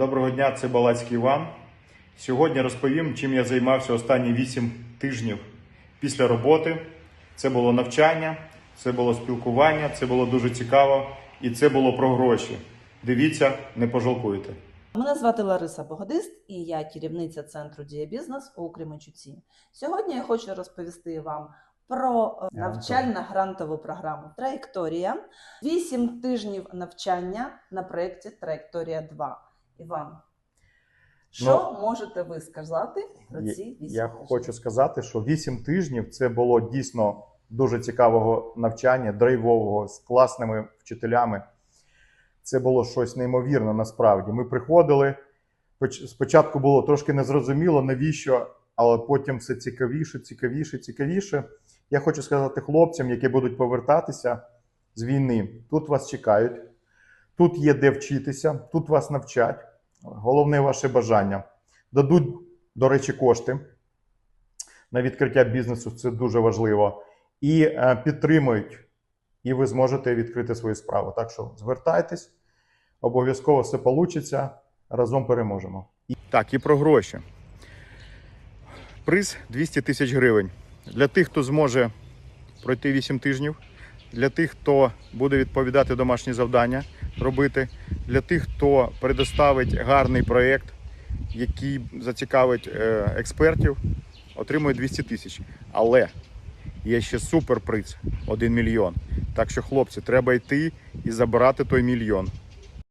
Доброго дня, це Балацький Іван. Сьогодні розповім, чим я займався останні 8 тижнів після роботи. Це було навчання, це було спілкування, це було дуже цікаво і це було про гроші. Дивіться, не пожалкуєте. Мене звати Лариса Богодист і я керівниця центру Діабізнес у Кременчуці. Сьогодні я хочу розповісти вам про е, навчально-грантову програму Траєкторія. Вісім тижнів навчання на проєкті Траєкторія 2. Іван, що можете ви сказати про ці вісім Я тижнів? хочу сказати, що 8 тижнів це було дійсно дуже цікавого навчання, драйвового, з класними вчителями. Це було щось неймовірне насправді. Ми приходили. Спочатку було трошки незрозуміло, навіщо, але потім все цікавіше, цікавіше, цікавіше. Я хочу сказати хлопцям, які будуть повертатися з війни, тут вас чекають, тут є де вчитися, тут вас навчать. Головне ваше бажання. Дадуть, до речі, кошти на відкриття бізнесу, це дуже важливо. І е, підтримують, і ви зможете відкрити свою справу. Так що звертайтесь, обов'язково все вийде, разом переможемо. Так, і про гроші. Приз 200 тисяч гривень. Для тих, хто зможе пройти 8 тижнів, для тих, хто буде відповідати домашні завдання робити, для тих, хто предоставить гарний проєкт, який зацікавить е, експертів, отримує 200 тисяч. Але є ще суперприз 1 мільйон. Так що, хлопці, треба йти і забирати той мільйон.